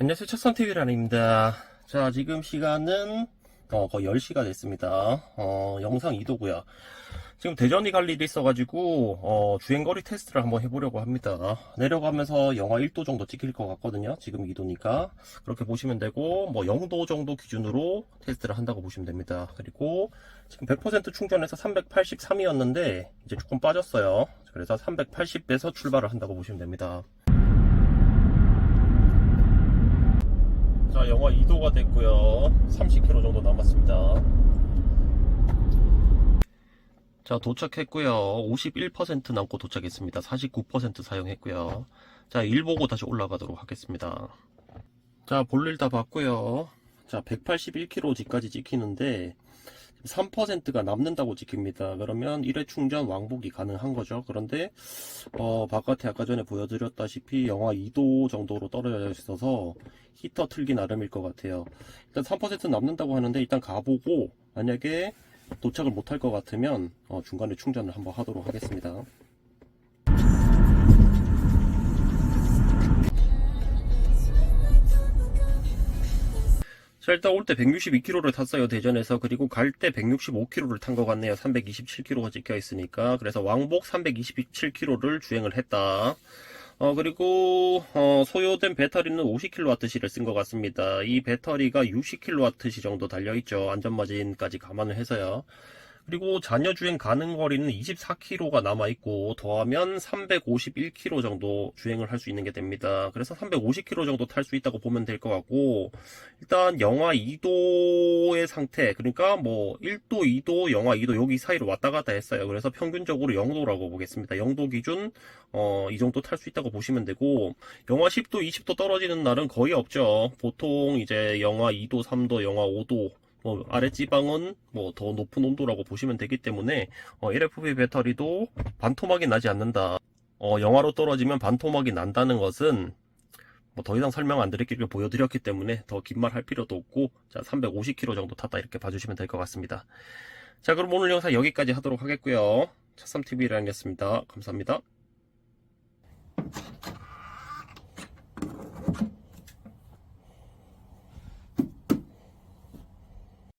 안녕하세요. 첫선TV란입니다. 자, 지금 시간은, 어, 거의 10시가 됐습니다. 어, 영상 2도고요 지금 대전이 갈 일이 있어가지고, 어, 주행거리 테스트를 한번 해보려고 합니다. 내려가면서 영하 1도 정도 찍힐 것 같거든요. 지금 2도니까. 그렇게 보시면 되고, 뭐 0도 정도 기준으로 테스트를 한다고 보시면 됩니다. 그리고 지금 100% 충전해서 383이었는데, 이제 조금 빠졌어요. 그래서 380에서 출발을 한다고 보시면 됩니다. 자, 영하 2도가 됐고요. 30km 정도 남았습니다. 자, 도착했고요. 51% 남고 도착했습니다. 49% 사용했고요. 자, 일 보고 다시 올라가도록 하겠습니다. 자, 볼일 다 봤고요. 자, 181km까지 찍히는데 3%가 남는다고 찍힙니다. 그러면 1회 충전 왕복이 가능한 거죠. 그런데 어, 바깥에 아까 전에 보여드렸다시피 영하 2도 정도로 떨어져 있어서 히터 틀기 나름일 것 같아요. 일단 3% 남는다고 하는데 일단 가보고 만약에 도착을 못할 것 같으면 어, 중간에 충전을 한번 하도록 하겠습니다. 자, 일단 올 때 162km를 탔어요, 대전에서. 그리고 갈 때 165km를 탄 것 같네요. 327km가 찍혀 있으니까. 그래서 왕복 327km를 주행을 했다. 어, 그리고, 어, 소요된 배터리는 50kWh를 쓴 것 같습니다. 이 배터리가 60kWh 정도 달려있죠. 안전마진까지 감안을 해서요. 그리고 잔여 주행 가능 거리는 24km가 남아 있고, 더하면 351km 정도 주행을 할 수 있는 게 됩니다. 그래서 350km 정도 탈 수 있다고 보면 될 것 같고, 일단 영하 2도의 상태, 그러니까 뭐 1도, 2도, 영하 2도 여기 사이로 왔다 갔다 했어요. 그래서 평균적으로 0도라고 보겠습니다. 0도 기준, 어, 이 정도 탈 수 있다고 보시면 되고, 영하 10도, 20도 떨어지는 날은 거의 없죠. 보통 이제 영하 2도, 3도, 영하 5도, 뭐 아래 지방은 뭐 더 높은 온도라고 보시면 되기 때문에 어, LFP 배터리도 반토막이 나지 않는다. 어, 영하로 떨어지면 반토막이 난다는 것은 뭐 더 이상 설명 안 드릴게요. 보여드렸기 때문에 더 긴 말 할 필요도 없고 자 350km 정도 탔다 이렇게 봐주시면 될 것 같습니다. 자 그럼 오늘 영상 여기까지 하도록 하겠고요. 차삼TV랑이었습니다. 감사합니다.